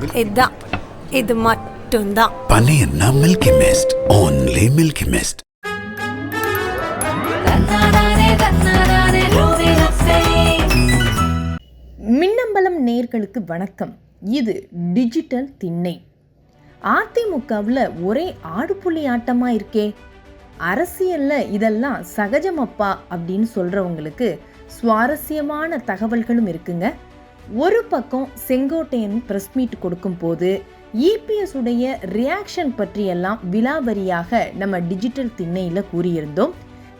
இதான் இது மட்டும்தான். பன்னீர்னா milky mist only milky mist Minnambalam நேர்களுக்கு வணக்கம். இது டிஜிட்டல் திண்ணை. அதிமுகவில் ஒரே ஆடுபுள்ளி ஆட்டமாக இருக்கே. அரசியலில் இதெல்லாம் சகஜமப்பா அப்படின்னு சொல்கிறவங்களுக்கு சுவாரஸ்யமான தகவல்களும் இருக்குங்க. ஒரு பக்கம் செங்கோட்டையன் பிரஸ் மீட் கொடுக்கும்போது இபிஎஸ் உடைய ரியாக்ஷன் பற்றியெல்லாம் விலாவரியாக நம்ம டிஜிட்டல் திண்ணையில் கூறியிருந்தோம்.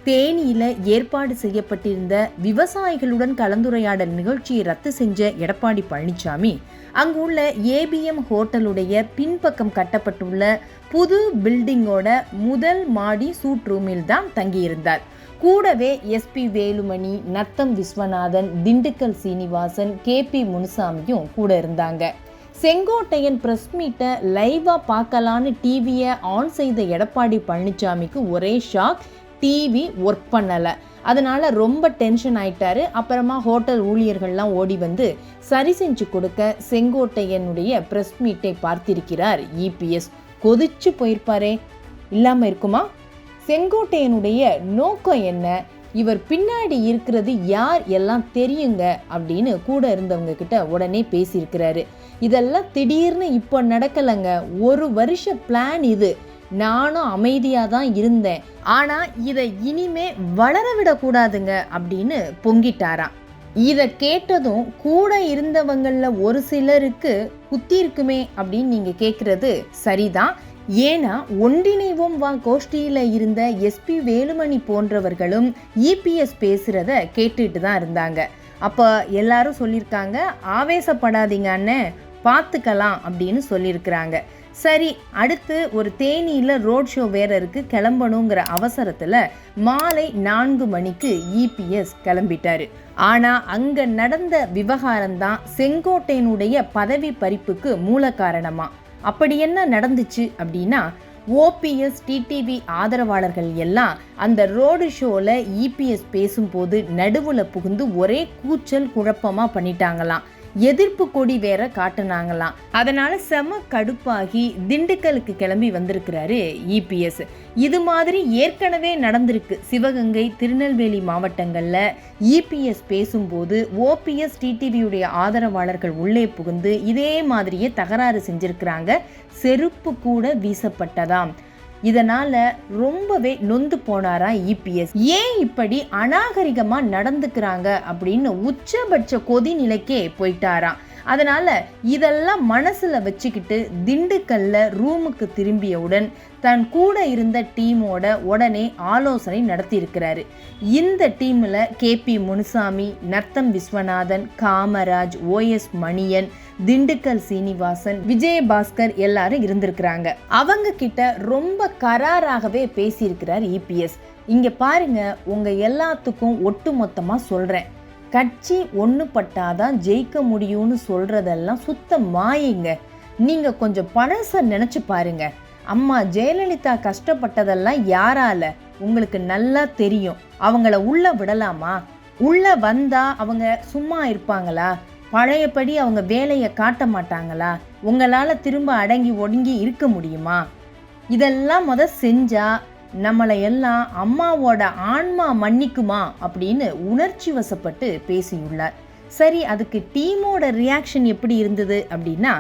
தேனியில ஏற்பாடு செய்யப்பட்டிருந்த விவசாயிகளுடன் கலந்துரையாடல் நிகழ்ச்சியை ரத்து செஞ்ச எடப்பாடி பழனிசாமி அங்குள்ள ஏபிஎம் ஹோட்டலுடைய பின்பக்கம் கட்டப்பட்டுள்ள புது பில்டிங்கோட முதல் மாடி சூட் ரூமில் தான் தங்கியிருந்தார். கூடவே SP Velumani Natham Viswanathan Dindigul Srinivasan K P முனுசாமியும் கூட இருந்தாங்க. செங்கோட்டையன் ப்ரெஸ் மீட்டை லைவாக பார்க்கலான்னு டிவியை ஆன் செய்த எடப்பாடி பழனிசாமிக்கு ஒரே ஷாக் டிவி ஒர்க் பண்ணலை. அதனால் ரொம்ப டென்ஷன் ஆயிட்டாரு. அப்புறமா ஹோட்டல் ஊழியர்கள்லாம் ஓடி வந்து சரி செஞ்சு கொடுக்க செங்கோட்டையனுடைய ப்ரெஸ் மீட்டை பார்த்திருக்கிறார் இபிஎஸ் கொதிச்சு போயிருப்பாரே. இல்லாமல் இருக்குமா? செங்கோட்டையனுடைய நோக்கம் என்ன? இவர் பின்னாடி இருக்கிறது யார் எல்லாம் தெரியுங்க? அப்படின்னு கூட இருந்தவங்க கிட்ட உடனே பேசியிருக்கிறாரு. இதெல்லாம் திடீர்னு இப்போ நடக்கலைங்க. ஒரு வருஷ பிளான் இது. நானும் அமைதியாக தான் இருந்தேன். ஆனால் இதை இனிமே வளர விடக்கூடாதுங்க அப்படின்னு பொங்கிட்டாராம். இதை கேட்டதும் கூட இருந்தவங்களில் ஒரு சிலருக்கு குத்தி இருக்குமே அப்படின்னு நீங்கள் கேட்குறது சரிதான். ஏன்னா ஒன்றிணைவோம் வா கோஷ்டியில் இருந்த எஸ்பி வேலுமணி போன்றவர்களும் இபிஎஸ் பேசுகிறத கேட்டுட்டு தான் இருந்தாங்க. அப்போ எல்லாரும் சொல்லியிருக்காங்க ஆவேசப்படாதீங்க அண்ணன் பார்த்துக்கலாம் அப்படின்னு சொல்லியிருக்கிறாங்க சரி அடுத்து ஒரு தேனியில் ரோட் ஷோ வேற இருக்கு கிளம்பணுங்கிற அவசரத்தில் மாலை நான்கு மணிக்கு இபிஎஸ் கிளம்பிட்டாரு. ஆனால் அங்கே நடந்த விவகாரம் தான் செங்கோட்டையனுடைய பதவி பறிப்புக்கு மூல காரணமாக அப்படி என்ன நடந்துச்சு அப்படின்னா ஓபிஎஸ் டிடிவி ஆதரவாளர்கள் எல்லாம் அந்த ரோடு ஷோவில் இபிஎஸ் பேசும்போது நடுவில் புகுந்து ஒரே கூச்சல் குழப்பமாக பண்ணிட்டாங்களாம். எதிர்ப்பு கொடி வேற காட்டினாங்களாம். அதனால செம கடுப்பாகி திண்டுக்கலுக்கு கிளம்பி வந்திருக்கிறாரு இபிஎஸ் இது மாதிரி ஏற்கனவே நடந்திருக்கு சிவகங்கை திருநெல்வேலி மாவட்டங்களில் இபிஎஸ் பேசும்போது ஓபிஎஸ் டிடிவியுடைய ஆதரவாளர்கள் உள்ளே புகுந்து இதே மாதிரியே தகராறு செஞ்சிருக்கிறாங்க. செருப்பு கூட வீசப்பட்டதாம். இதனால ரொம்பவே நொந்து போனாரா இபிஎஸ் ஏன் இப்படி அநாகரிகமா நடந்துக்கிறாங்க அப்படின்னு உச்சபட்ச கொதி நிலைக்கே போயிட்டாராம். அதனால் இதெல்லாம் மனசில் வச்சுக்கிட்டு திண்டுக்கல்ல ரூமுக்கு திரும்பியவுடன் தன் கூட இருந்த டீமோட உடனே ஆலோசனை நடத்தியிருக்கிறாரு. இந்த டீமில் கேபி முனுசாமி நர்த்தம் விஸ்வநாதன் காமராஜ் ஓஎஸ் மணியன் திண்டுக்கல் சீனிவாசன் விஜயபாஸ்கர் எல்லாரும் இருந்திருக்கிறாங்க. அவங்க கிட்ட ரொம்ப கராராகவே பேசியிருக்கிறார் இபிஎஸ் இங்க பாருங்க உங்க எல்லாத்துக்கும் ஒட்டுமொத்தமாக சொல்கிறேன் சொல்றேன். கட்சி ஒன்றுபட்டாதான் ஜெயிக்க முடியும்னு சொல்கிறதெல்லாம் சுத்த மாயிங்க. நீங்கள் கொஞ்சம் பழசை நினச்சி பாருங்க. அம்மா ஜெயலலிதா கஷ்டப்பட்டதெல்லாம் யாரால? உங்களுக்கு நல்லா தெரியும். அவங்கள உள்ள விடலாமா? உள்ள வந்தா அவங்க சும்மா இருப்பாங்களா? பழையபடி அவங்க வேலையை காட்ட மாட்டாங்களா? உங்களால் திரும்ப அடங்கி ஒடுங்கி இருக்க முடியுமா? இதெல்லாம் முத செஞ்சால் நம்மளை எல்லாம் அம்மாவோட ஆன்மா மன்னிக்குமா அப்படின்னு உணர்ச்சி வசப்பட்டு பேசியுள்ளார். சரி அதுக்கு டீமோட ரியாக்ஷன் எப்படி இருந்தது அப்படின்னா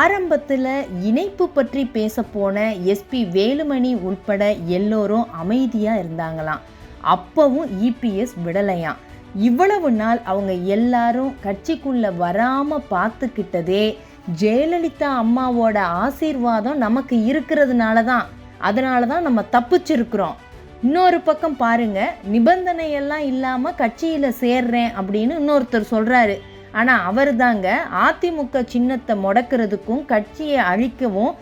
ஆரம்பத்தில் இணைப்பு பற்றி பேசப்போன எஸ்பி வேலுமணி உட்பட எல்லோரும் அமைதியாக இருந்தாங்களாம். அப்பவும் இபிஎஸ் விடலையாம். இவ்வளவு நாள் அவங்க எல்லாரும் கட்சிக்குள்ள வராமல் பார்த்துக்கிட்டதே ஜெயலலிதா அம்மாவோட ஆசீர்வாதம் நமக்கு இருக்கிறதுனால தான் அதனால தான் நம்ம தப்பிச்சிருக்கிறோம். இன்னொரு பக்கம் பாருங்க நிபந்தனை எல்லாம் கட்சியில் கட்சியில சேர்றேன் அப்படின்னு இன்னொருத்தர் சொல்கிறாரு ஆனால் அவர் தாங்க அதிமுக சின்னத்தை முடக்கிறதுக்கும் கட்சியை அழிக்கவும்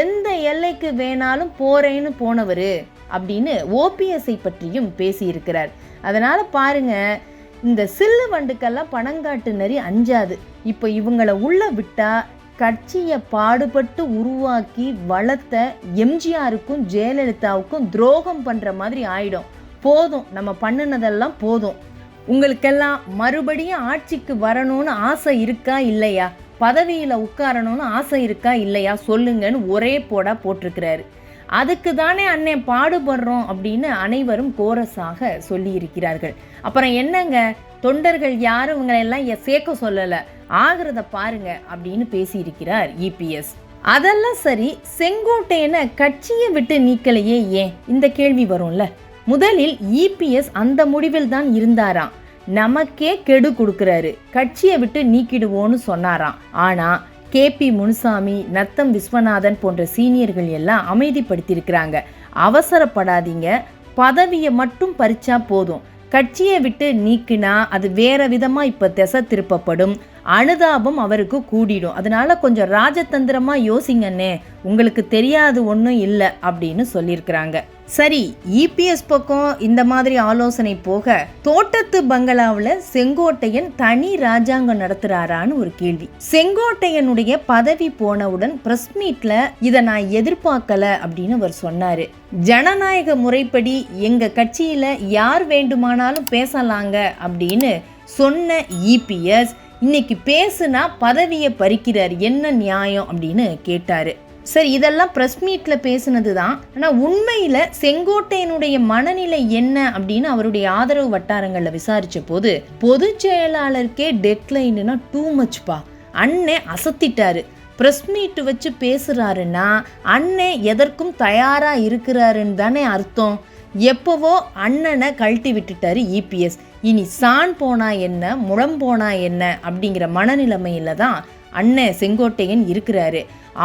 எந்த எல்லைக்கு வேணாலும் போறேன்னு போனவர் அப்படின்னு ஓபிஎஸ்ஐ பற்றியும் பேசியிருக்கிறார். அதனால் பாருங்க இந்த சில்லு வண்டுக்கெல்லாம் பணங்காட்டு நரி அஞ்சாது. இப்போ இவங்களை உள்ள விட்டா கட்சியை பாடுபட்டு உருவாக்கி வளர்த்த எம்ஜிஆருக்கும் ஜெயலலிதாவுக்கும் துரோகம் பண்ணுற மாதிரி ஆயிடும். போதும் நம்ம பண்ணினதெல்லாம் போதும். உங்களுக்கெல்லாம் மறுபடியும் ஆட்சிக்கு வரணும்னு ஆசை இருக்கா இல்லையா? பதவியில் உட்காரணும்னு ஆசை இருக்கா இல்லையா? சொல்லுங்கன்னு ஒரே போடா போட்டிருக்கிறாரு. அதுக்கு தானே அண்ணன் பாடுபடுறோம் அப்படின்னு அனைவரும் கோரஸாக சொல்லியிருக்கிறார்கள். அப்புறம் என்னங்க? தொண்டர்கள் யாரும் இவங்களெல்லாம் சேர்க்க சொல்லலை. ஆகிறத பாருங்க அப்படின்னு பேசியிருக்கிறார் இபிஎஸ் அதெல்லாம் சரி செங்கோட்டையனை கட்சியை விட்டு நீக்கலையே ஏன்? இந்த கேள்வி வரும்ல. முதலில் இபிஎஸ் அந்த முடிவில் தான் இருந்தாராம். நமக்கே கெடு கொடுக்குறாரு. கட்சியை விட்டு நீக்கிடுவோன்னு சொன்னாராம். ஆனா கேபி முனுசாமி நத்தம் விஸ்வநாதன் போன்ற சீனியர்கள் எல்லாம் அமைதிப்படுத்தியிருக்கிறாங்க. அவசரப்படாதீங்க. பதவியை மட்டும் பறிச்சா போதும். கட்சியை விட்டு நீக்கினா அது வேற விதமாக இப்போ திசை திருப்பப்படும். அனுதாபம் அவருக்கு கூடிடும். அதனால கொஞ்சம் ராஜதந்திரமாக யோசிங்கண்ணே. உங்களுக்கு தெரியாது ஒன்றும் இல்லை அப்படின்னு சொல்லியிருக்கிறாங்க. சரி இபிஎஸ் பக்கம் இந்த மாதிரி ஆலோசனை போக தோட்டத்து பங்களாவில் செங்கோட்டையன் தனி ராஜாங்கம் நடத்துறாரான்னு ஒரு கேள்வி. செங்கோட்டையனுடைய பதவி போனவுடன் பிரஸ் மீட்ல இதை நான் எதிர்பார்க்கல அப்படின்னு அவர் சொன்னாரு. ஜனநாயக முறைப்படி எங்க கட்சியில யார் வேண்டுமானாலும் பேசலாங்க அப்படின்னு சொன்ன இபிஎஸ் இன்னைக்கு பேசுனா பதவியை பறிக்கிறார் என்ன நியாயம் அப்படின்னு கேட்டாரு. சரி இதெல்லாம் ப்ரெஸ் மீட்டில் பேசினது தான் ஆனால் உண்மையில் செங்கோட்டையனுடைய மனநிலை என்ன அப்படின்னு அவருடைய ஆதரவு வட்டாரங்களில் விசாரித்த போது பொதுச் செயலாளருக்கே டெட்லைன்னா டூ மச்பா அண்ணன் அசத்திட்டாரு. ப்ரெஸ் மீட் வச்சு பேசுகிறாருன்னா அண்ணே எதற்கும் தயாராக இருக்கிறாருன்னு தானே அர்த்தம். எப்போவோ அண்ணனை கழட்டி விட்டுட்டாரு இபிஎஸ் இனி சான் போனா என்ன முழம் போனா என்ன அப்படிங்கிற மனநிலைமையில தான் அண்ணன் செங்கோட்டையன் இருக்கிறாரு.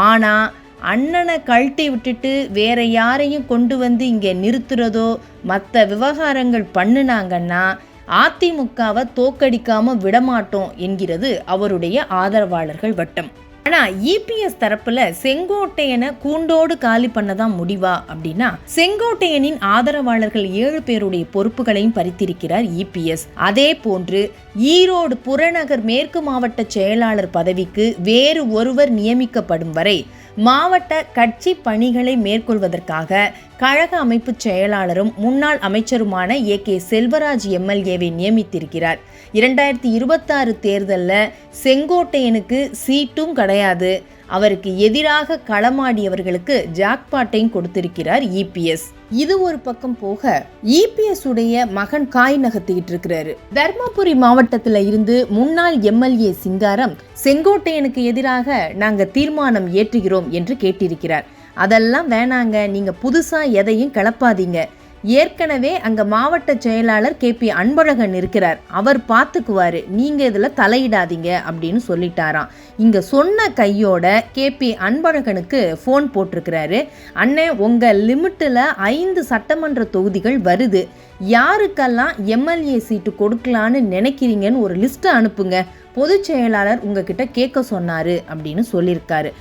ஆனால் அண்ணனை கழட்டி விட்டுட்டு வேற யாரையும் கொண்டு வந்து இங்கே நிறுத்துறதோ மற்ற விவகாரங்கள் பண்ணுனாங்கன்னா அதிமுகவை தோக்கடிக்காமல் விடமாட்டோம் என்கிறது அவருடைய ஆதரவாளர்கள் வட்டம். ஆனா இபிஎஸ் தரப்புல செங்கோட்டையனை கூண்டோடு காலி பண்ணதான் முடிவா அப்படின்னா செங்கோட்டையனின் ஆதரவாளர்கள் ஏழு பேருடைய பொறுப்புகளையும் பறித்திருக்கிறார் இபிஎஸ் அதே போன்று ஈரோடு புறநகர் மேற்கு மாவட்ட செயலாளர் பதவிக்கு வேறு ஒருவர் நியமிக்கப்படும் வரை மாவட்ட கட்சி பணிகளை மேற்கொள்வதற்காக கழக அமைப்பு செயலாளரும் முன்னாள் அமைச்சருமான ஏ கே செல்வராஜ் எம்எல்ஏவை நியமித்திருக்கிறார். இரண்டாயிரத்தி இருபத்தாறு தேர்தலில் செங்கோட்டையனுக்கு சீட்டும் கிடையாது. அவருக்கு எதிராக களமாடியவர்களுக்கு ஜாக்பாட்டையும் கொடுத்திருக்கிறார் இபிஎஸ் இது ஒரு பக்கம் போக இபிஎஸ் உடைய மகன் காய் நகர்த்திக்கிட்டு இருக்கிறாரு. தர்மபுரி மாவட்டத்துல இருந்து முன்னாள் எம்எல்ஏ சிங்காரம் செங்கோட்டையனுக்கு எதிராக நாங்க தீர்மானம் ஏற்றுகிறோம் என்று கேட்டிருக்கிறார். அதெல்லாம் வேணாங்க நீங்க புதுசா எதையும் கிளப்பாதீங்க. ஏற்கனவே அங்கே மாவட்ட செயலாளர் கே பி அன்பழகன் இருக்கிறார். அவர் பார்த்துக்குவார் நீங்கள் இதில் தலையிடாதீங்க அப்படின்னு சொல்லிட்டாராம். இங்கே சொன்ன கையோட கே பி அன்பழகனுக்கு ஃபோன் போட்டிருக்கிறாரு. அண்ணே உங்கள் லிமிட்டில் ஐந்து சட்டமன்ற தொகுதிகள் வருது. யாருக்கெல்லாம் எம்எல்ஏ சீட்டு கொடுக்கலான்னு நினைக்கிறீங்கன்னு ஒரு லிஸ்ட்டை அனுப்புங்க. பொதுச் செயலாளர் உங்ககிட்ட கேட்க சொன்னார் அப்படின்னு சொல்லியிருக்காரு.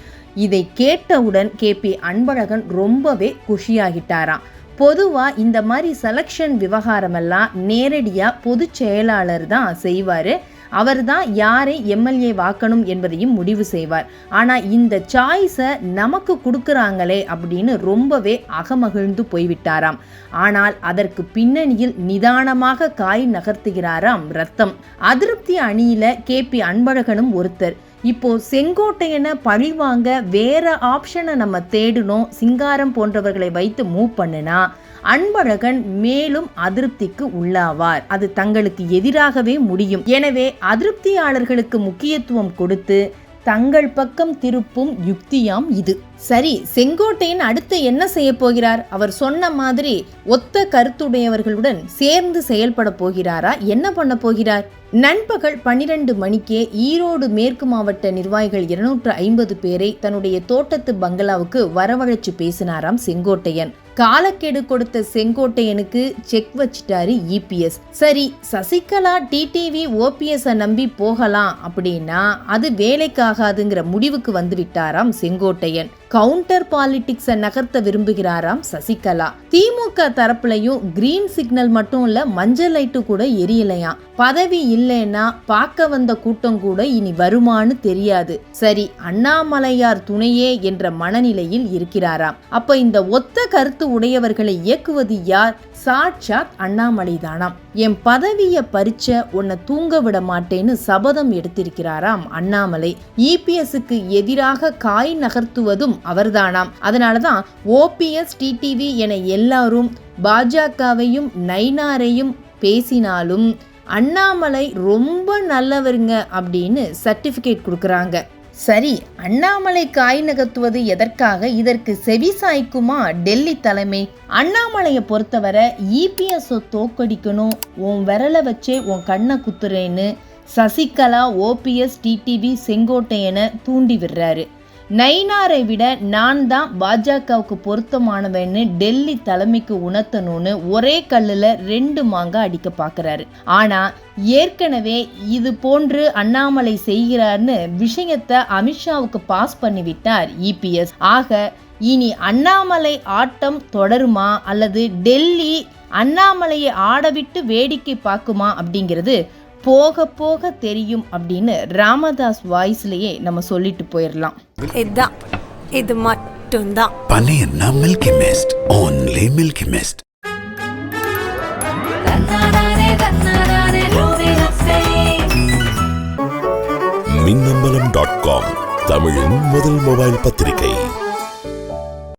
இதை கேட்டவுடன் கே பி அன்பழகன் ரொம்பவே குஷியாகிட்டாராம். பொதுவாக இந்த மாதிரி செலெக்ஷன் விவகாரமெல்லாம் நேரடியாக பொதுச் செயலாளர் தான் செய்வார். அவர் தான் யாரை எம்எல்ஏ வாக்கணும் என்பதையும் முடிவு செய்வார். ஆனால் இந்த சாய்ஸை நமக்கு கொடுக்குறாங்களே அப்படின்னு ரொம்பவே அகமகிழ்ந்து போய்விட்டாராம். ஆனால் அதற்கு பின்னணியில் நிதானமாக காய் நகர்த்துகிறாராம் ரத்தம். அதிருப்தி அணியில கே பி அன்பழகனும் ஒருத்தர். இப்போ செங்கோட்டையனை பழிவாங்க வேற ஆப்ஷனை நம்ம தேடணும். சிங்காரம் போன்றவர்களை வைத்து மூவ் பண்ணுனா அன்பழகன் மேலும் அதிருப்திக்கு உள்ளாவார். அது தங்களுக்கு எதிராகவே முடியும். எனவே அதிருப்தியாளர்களுக்கு முக்கியத்துவம் கொடுத்து தங்கள் பக்கம் திருப்பும் யுக்தியாம் இது. சரி செங்கோட்டையன் அடுத்து என்ன செய்ய போகிறார்? அவர் சொன்ன மாதிரி ஒத்த கருத்துடையவர்களுடன் சேர்ந்து செயல்பட போகிறாரா? என்ன பண்ண போகிறார்? நண்பகல் பனிரெண்டு மணிக்கே ஈரோடு மேற்கு மாவட்ட நிர்வாகிகள் இருநூற்று ஐம்பது பேரை தன்னுடைய தோட்டத்து பங்களாவுக்கு வரவழைச்சு பேசினாராம் செங்கோட்டையன். காலக்கெடு கொடுத்த செங்கோட்டையனுக்கு செக் வச்சிட்டாரு இபிஎஸ் சரி சசிகலா டிடிவி ஓபிஎஸ் நம்பி போகலாம் அப்படின்னா அது வேலைக்காகாதுங்கிற முடிவுக்கு வந்து விட்டாராம் செங்கோட்டையன். கவுண்டர் பாலிடிக்ஸை நகர்த்த விரும்புகிறாராம் சசிகலா. திமுக தரப்புலையும் கிரீன் சிக்னல் மட்டும் இல்ல மஞ்சள் லைட்டு கூட எரியலையாம் பதவி இல்லைன்னா பார்க்க வந்த கூட்டம் கூட இனி வருமான்னு தெரியாது. சரி அண்ணாமலையார் துணையே என்ற மனநிலையில் இருக்கிறாராம். அப்ப இந்த ஒத்த கருத்து உடையவர்களை இயக்குவது யார்? சாட்சாத் அண்ணாமலை தானாம் என் பதவியை பறிச்ச உன்னை தூங்க விட மாட்டேன்னு சபதம் எடுத்திருக்கிறாராம் அண்ணாமலை. இபிஎஸ்க்கு எதிராக காய் நகர்த்துவதும் அவர்தானாம். அதனாலதான் ஓபிஎஸ் டிடிவி என எல்லாரும் பாஜகவையும் நைனாரையும் பேசினாலும் அண்ணாமலை ரொம்ப நல்லவருங்க அப்படின்னு சர்டிஃபிகேட் கொடுக்குறாங்க. சரி அண்ணாமலை காய் நகர்த்துவது எதற்காக இதற்கு செவி சாய்க்குமா டெல்லி தலைமை? அண்ணாமலையை பொறுத்தவரை இபிஎஸ்ஓ தோக்கடிக்கணும் உன் விரலை வச்சே உன் கண்ணை குத்துறேன்னு சசிகலா ஓபிஎஸ் டிடிவி செங்கோட்டையனை தூண்டி விடுறாரு. நைனாரை விட நான் தான் பாஜகவுக்கு பொருத்தமானவன்னு டெல்லி தலைமைக்கு உணர்த்தணும்னு ஒரே கல்லில் ரெண்டு மாங்காய் அடிக்க பார்க்குறாரு ஆனால் ஏற்கனவே இது போன்று அண்ணாமலை செய்கிறார்னு விஷயத்தை அமித்ஷாவுக்கு பாஸ் பண்ணிவிட்டார் இபிஎஸ் ஆக இனி அண்ணாமலை ஆட்டம் தொடருமா அல்லது டெல்லி அண்ணாமலையை ஆடவிட்டு வேடிக்கை பார்க்குமா அப்படிங்கிறது போக போக தெரியும் அப்படின்னு ராமதாஸ் வாய்ஸ்லயே நம்ம சொல்லிட்டு போயிடலாம் இதுதான் இது மட்டும்தான் Paneerna Milky Mist. Only Milky Mist. Minnambalam dot com தமிழின் முதல் மொபைல் பத்திரிகை